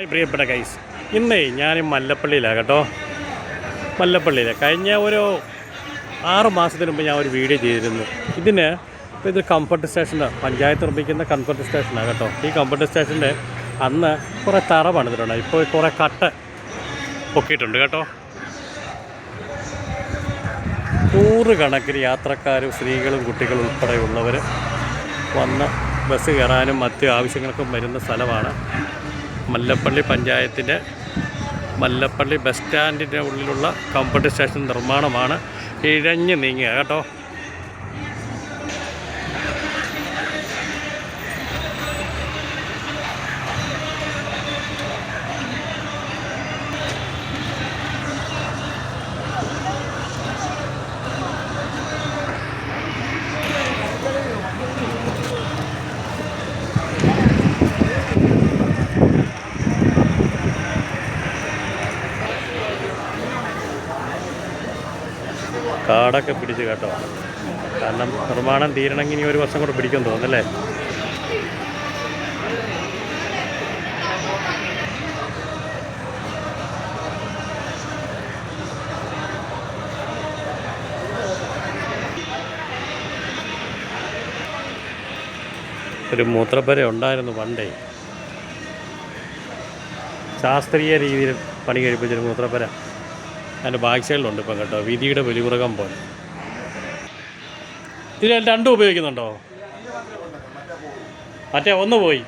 പ്രിയപ്പെട്ട കൈസ് ഇന്നേ ഞാൻ മല്ലപ്പള്ളിയിലാണ് കേട്ടോ. മല്ലപ്പള്ളിയിൽ കഴിഞ്ഞ ഒരു ആറ് മാസത്തിന് മുമ്പ് ഞാൻ ഒരു വീഡിയോ ചെയ്തിരുന്നു. ഇതിന് ഇപ്പോൾ ഇത് കംഫർട്ട് സ്റ്റേഷന്റെ പഞ്ചായത്ത് നിർമ്മിക്കുന്ന കംഫർട്ട് സ്റ്റേഷനാണ് കേട്ടോ. ഈ കംഫർട്ട് സ്റ്റേഷന്റെ അന്ന് കുറേ തറ പണിതിട്ടുണ്ട് ഇപ്പോൾ കുറേ കട്ട് പൊക്കിയിട്ടുണ്ട് കേട്ടോ. നൂറുകണക്കിന് യാത്രക്കാരും സ്ത്രീകളും കുട്ടികളും ഉൾപ്പെടെയുള്ളവർ വന്ന് ബസ് കയറാനും മറ്റ് ആവശ്യങ്ങൾക്കും വരുന്ന സ്ഥലമാണ് മല്ലപ്പള്ളി പഞ്ചായത്തിന്റെ മല്ലപ്പള്ളി ബസ് സ്റ്റാൻഡിന്റെ ഉള്ളിലുള്ള കംഫർട്ട് സ്റ്റേഷൻ നിർമ്മാണമാണ് ഇഴഞ്ഞു നീങ്ങുക കേട്ടോ? കാടൊക്കെ പിടിച്ച് കേട്ടോ. കാരണം നിർമ്മാണം തീരണമെങ്കിൽ ഇനി ഒരു വർഷം കൂടെ പിടിക്കും തോന്നല്ലേ ഒരു മൂത്രപ്പര ഉണ്ടായിരുന്നു പണ്ടേ. ശാസ്ത്രീയ രീതിയിൽ പണി കഴിപ്പിച്ചൊരു മൂത്രപ്പര. അതിന്റെ ബാക്ക് സൈഡിലുണ്ട് ഇപ്പം കേട്ടോ. വിധിയുടെ വെളിമുറകം പോലെ. ഇത് രണ്ടും ഉപയോഗിക്കുന്നുണ്ടോ? മറ്റേ ഒന്ന് പോയി.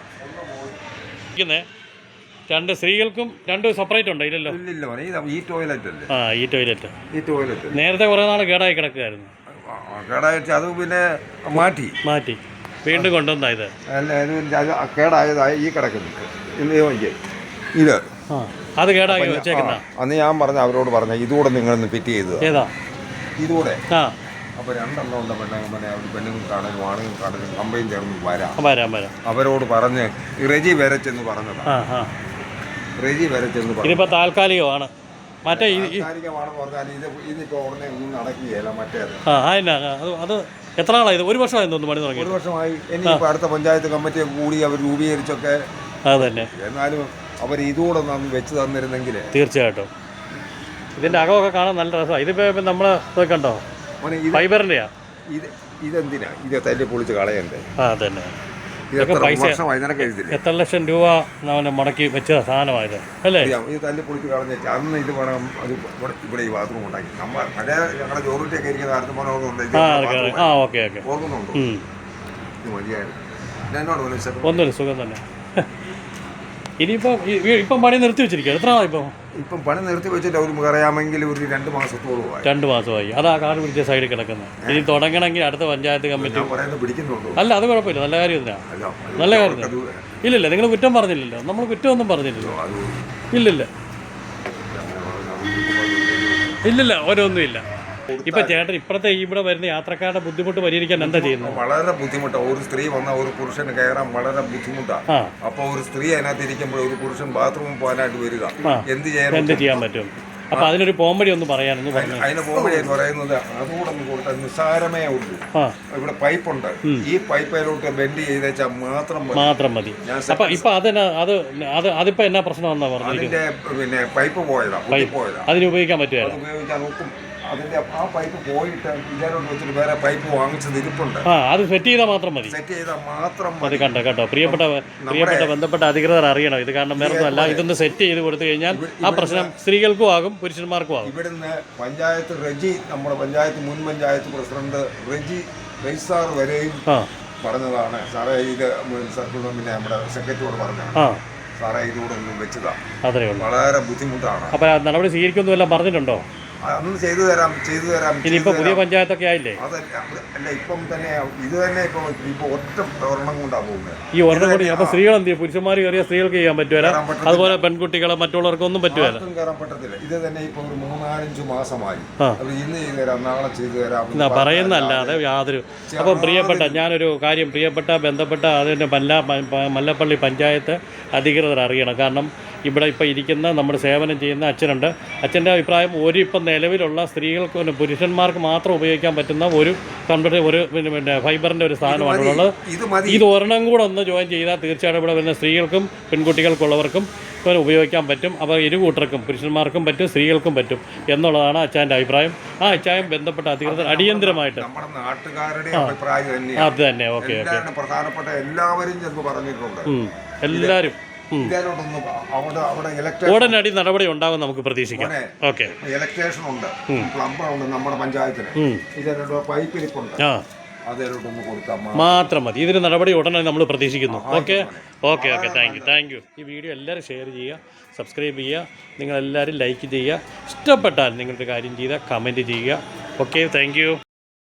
രണ്ട് സ്ത്രീകൾക്കും രണ്ടും സെപ്പറേറ്റ് ഉണ്ട്? ഇല്ലല്ലോ. ഈ ടോയ്ലറ്റ് അല്ലേ? ആ ഈ ടോയ്ലറ്റ് ഈ ടോയ്ലറ്റ് നേരത്തെ കുറേ നാൾ കേടായി കിടക്കുകയായിരുന്നു കേടായിട്ട് അത് പിന്നെ മാറ്റി. മാറ്റി. വീണ്ടും കൊണ്ടുവന്നായത് അല്ല കേടായതായി ഈ കിടക്കുന്നു. ഇത്. ഇത്. ആ. അത് കേടാക്കി വെച്ചേക്കുന്ന. അന്ന് ഞാൻ പറഞ്ഞ അവരോട് പറഞ്ഞ ഇതുകൂടെ നിങ്ങളൊന്ന് ഫിറ്റ് ചെയ്ത് ഏതാ? ഇതുകൂടെ? ആ. അപ്പോൾ രണ്ടെണ്ണം ഉള്ള പെണ്ണങ്ങനെ അവർ പെണ്ണുങ്ങൾ കാണലും ആണുങ്ങൾ കാണലും കമ്പയും ചേർന്ന് വരാം. വരാം വരാം. അവരോട് പറഞ്ഞ് റെജി വരച്ചെന്ന് പറഞ്ഞതാ. ആ ആ. വരെ പറഞ്ഞു ഇതിപ്പോൾ താൽക്കാലികമാണ് മറ്റേ ഈ ഈ- താൽക്കാലികമാണെന്ന് പറഞ്ഞാൽ ഇത് ഇതിപ്പോൾ ഉടനെ ഒന്നും നടക്കുകയില്ല മറ്റേത്. ആ അത് അത് എത്ര നാളായത് ഒരു വർഷമായി തോന്നുന്നു പണി തുടങ്ങി ഒരു വർഷമായി. ഇനി അടുത്ത പഞ്ചായത്ത് കമ്മിറ്റി കൂടി അവർ രൂപീകരിച്ചൊക്കെ അത് തന്നെ. എന്നാലും അവർ ഇതുകൂടെ ഒന്ന് വെച്ച് തന്നിരുന്നെങ്കിൽ തീർച്ചയായിട്ടും. ഇതിന്റെ അകമൊക്കെ കാണാൻ നല്ല രസമാണ്. ഇതിപ്പോൾ നമ്മൾ ഇതൊക്കെ കണ്ടോ ഫൈബറിന്റെയാ ഇത് ഫൈബറിന്റെയാ ഇത് ഇതെന്തിനാ? ഇത് തല്ലി പൊളിച്ച് കളയണ്ടേ? ആ തന്നെ ഇത് എത്ര വർഷമായി നിനക്ക് എത്ര ലക്ഷം രൂപ മുടക്കി വെച്ച സാധനമായത്. അല്ലേ? ഇത് തല്ലി പൊളിച്ച് കളഞ്ഞിട്ട് അന്ന് ഇത് വേണം അത് ഇവിടെ ഈ ബാത്റൂം ഉണ്ടാക്കി. നമ്മൾ പഴയ ഞങ്ങളുടെ ജോറിറ്റിയൊക്കെ ഇരിക്കുന്ന കാലത്ത് ആ ഓക്കെ ഓക്കെ. ഓർക്കുന്നുണ്ടോ. ഇത് മതിയായിരുന്നു. ഒന്നുമില്ല സുഖം തന്നെ. ഇനിയിപ്പോൾ ഇപ്പം പണി നിർത്തി വെച്ചിരിക്കുക എത്ര നാളായി ഇപ്പോൾ ഇപ്പം പണി നിർത്തി വെച്ചിട്ട് അവർ അറിയാമെങ്കിൽ ഒരു രണ്ട് മാസത്തോളമായി രണ്ട് മാസമായി. അതാ കാട് പിടിച്ച സൈഡിൽ കിടക്കുന്നത്. ഇനി തുടങ്ങണമെങ്കിൽ അടുത്ത പഞ്ചായത്ത് കമ്മിറ്റി അല്ല അത് കുഴപ്പമില്ല. നല്ല കാര്യം ഇതിനാ. നല്ല കാര്യം ഇല്ലില്ല നിങ്ങൾ കുറ്റം പറഞ്ഞില്ലല്ലോ. നമ്മൾ കുറ്റമൊന്നും പറഞ്ഞില്ലല്ലോ. അത് ഇല്ലില്ല. ഇല്ലില്ല ഓരോന്നും ഇല്ല. ഇപ്പൊ ചേട്ടൻ ഇപ്പഴത്തെ ഇവിടെ വരുന്ന യാത്രക്കാരുടെ ബുദ്ധിമുട്ട് പരിഹരിക്കാൻ എന്താ ചെയ്യുന്നത്? വളരെ ബുദ്ധിമുട്ടാണ് ഒരു സ്ത്രീ വന്ന ഒരു പുരുഷന് കയറാൻ വളരെ ബുദ്ധിമുട്ടാണ് അപ്പൊ ഒരു സ്ത്രീ അതിനകത്ത് ഇരിക്കുമ്പോൾ ഒരു പുരുഷൻ ബാത്റൂമിൽ പോകാനായിട്ട് വരിക. എന്ത് ചെയ്യാൻ എന്ത് ചെയ്യാൻ പറ്റും? അപ്പൊ അതിനൊരു പോംവഴി ഒന്ന് പറയാനൊന്നും പറഞ്ഞു. അതിന് പോംവഴി പറയുന്നത് അതുകൂടെ ഒന്ന് കൊടുത്താൽ നിസ്സാരമേ ഉള്ളൂ. ഇവിടെ പൈപ്പുണ്ട്. ഈ പൈപ്പിലോട്ട് ബെൻഡ് ചെയ്തേച്ചാൽ മാത്രം മതി. മാത്രം മതി. അപ്പൊ ഇപ്പൊ അതെന്നാ അത് അത് അതിപ്പോ എന്നാ പ്രശ്നം എന്നാ പറഞ്ഞു പിന്നെ പൈപ്പ് പോയതാ പൈപ്പ്. പോയതാ അതിന് ഉപയോഗിക്കാൻ പറ്റുമല്ലോ ഉപയോഗിക്കാൻ നോക്കും അതിന്റെ ആ പൈപ്പ് പോയിട്ട് ഇതിലോട്ട് വെച്ചിട്ട് വേറെ പൈപ്പ് വാങ്ങിച്ചത് ഇരിപ്പുണ്ട്. ആ അത് സെറ്റ് ചെയ്താൽ മാത്രം മതി. സെറ്റ് ചെയ്താൽ മാത്രം അത് മതി. കണ്ടോ കേട്ടോ പ്രിയപ്പെട്ട പ്രിയപ്പെട്ട ബന്ധപ്പെട്ട അധികൃതർ അറിയണം. ഇത് കാരണം വേറെ ഒന്നുമല്ല ഇതൊന്ന് സെറ്റ് ചെയ്ത് കൊടുത്തു കഴിഞ്ഞാൽ ആ പ്രശ്നം സ്ത്രീകൾക്കും ആകും പുരുഷന്മാർക്കും ആകും. ഇവിടുന്ന് പഞ്ചായത്ത് റെജി നമ്മുടെ പഞ്ചായത്ത് മുൻ പഞ്ചായത്ത് പ്രസിഡന്റ് റെജി റൈസാർ വരെയും പറഞ്ഞതാണ്. സാറേ ഇത് സർക്കിൾ പിന്നെ നമ്മുടെ സെക്രട്ടറിയോട് പറഞ്ഞാണ് സാറേ ഇതുകൂടെ ഒന്നും വെച്ചതാ. അത്രേ ഉള്ളൂ. വളരെ ബുദ്ധിമുട്ടാണ്. അപ്പൊ നടപടി സ്വീകരിക്കുന്നു പറഞ്ഞിട്ടുണ്ടോ? അന്ന് ചെയ്തു തരാം ചെയ്തു തരാം ഇനിയിപ്പോ പുതിയ പഞ്ചായത്തൊക്കെ ആയില്ലേ? അതല്ല അല്ല ഇപ്പം തന്നെ ഇത് തന്നെ ഇപ്പൊ ഇപ്പൊ ഒറ്റ ഒരെണ്ണം കൊണ്ടാ പോകുന്നത്. ഈ ഒരെണ്ണം കൂടി അപ്പൊ സ്ത്രീകൾ എന്ത് ചെയ്യും? പുരുഷന്മാർ കയറിയ സ്ത്രീകൾക്ക് ചെയ്യാൻ പറ്റുമല്ല? അതുപോലെ പെൺകുട്ടികളെ മറ്റുള്ളവർക്കൊന്നും പറ്റുമല്ല? കയറാൻ പറ്റത്തില്ല. ഇത് തന്നെ ഇപ്പൊ ഒരു മൂന്നാലഞ്ചു മാസമായി. ഇന്ന് ചെയ്തു തരാം നാളെ ചെയ്തു തരാം പറയുന്നല്ലാതെ യാതൊരു അപ്പൊ പ്രിയപ്പെട്ട ഞാനൊരു കാര്യം പ്രിയപ്പെട്ട ബന്ധപ്പെട്ട അതിന്റെ മല്ല മല്ലപ്പള്ളി പഞ്ചായത്ത് അധികൃതർ അറിയണം. കാരണം ഇവിടെ ഇപ്പോൾ ഇരിക്കുന്ന നമ്മൾ സേവനം ചെയ്യുന്ന അച്ഛനുണ്ട്. അച്ഛന്റെ അഭിപ്രായം ഒരു ഇപ്പം നിലവിലുള്ള സ്ത്രീകൾക്ക് പുരുഷന്മാർക്ക് മാത്രം ഉപയോഗിക്കാൻ പറ്റുന്ന ഒരു കമ്പ്യൂട്ടർ ഒരു പിന്നെ പിന്നെ ഫൈബറിന്റെ ഒരു സാധനമാണുള്ളത്. ഇത് ഒരെണ്ണം കൂടെ ഒന്ന് ജോയിൻ ചെയ്താൽ തീർച്ചയായിട്ടും ഇവിടെ വരുന്ന സ്ത്രീകൾക്കും പെൺകുട്ടികൾക്കുള്ളവർക്കും ഇപ്പം ഉപയോഗിക്കാൻ പറ്റും. അപ്പോൾ ഇരു കൂട്ടർക്കും പുരുഷന്മാർക്കും പറ്റും സ്ത്രീകൾക്കും പറ്റും എന്നുള്ളതാണ് അച്ഛന്റെ അഭിപ്രായം. ആ അച്ഛായം ബന്ധപ്പെട്ട അധികൃതർ അടിയന്തരമായിട്ട്. നമ്മുടെ നാട്ടുകാരുടെ അഭിപ്രായം തന്നെ അത് തന്നെ ഓക്കെ പ്രധാനപ്പെട്ട എല്ലാവരും ചെന്ന് പറഞ്ഞിട്ടുണ്ട്. എല്ലാവരും. അവിടെ അവിടെ ഇലക്ട്രേഷൻ ഉടനടി നടപടി ഉണ്ടാവും നമുക്ക് പ്രതീക്ഷിക്കാം. ഓക്കെ. ഇലക്ട്രേഷൻ ഉണ്ട്. പ്ലംബർ ഉണ്ട് നമ്മുടെ പഞ്ചായത്തിന് പൈപ്പ് ഇരിപ്പുണ്ട്. മാത്രം മതി. ഇതിന് നടപടി ഉടനെ നമ്മൾ പ്രതീക്ഷിക്കുന്നു. Okay? Okay okay. Thank you thank you ഈ വീഡിയോ എല്ലാവരും ഷെയർ ചെയ്യുക സബ്സ്ക്രൈബ് ചെയ്യുക നിങ്ങളെല്ലാവരും ലൈക്ക് ചെയ്യുക. ഇഷ്ടപ്പെട്ടാൽ നിങ്ങളുടെ കാര്യം ചെയ്യുക കമന്റ് ചെയ്യുക. Okay thank U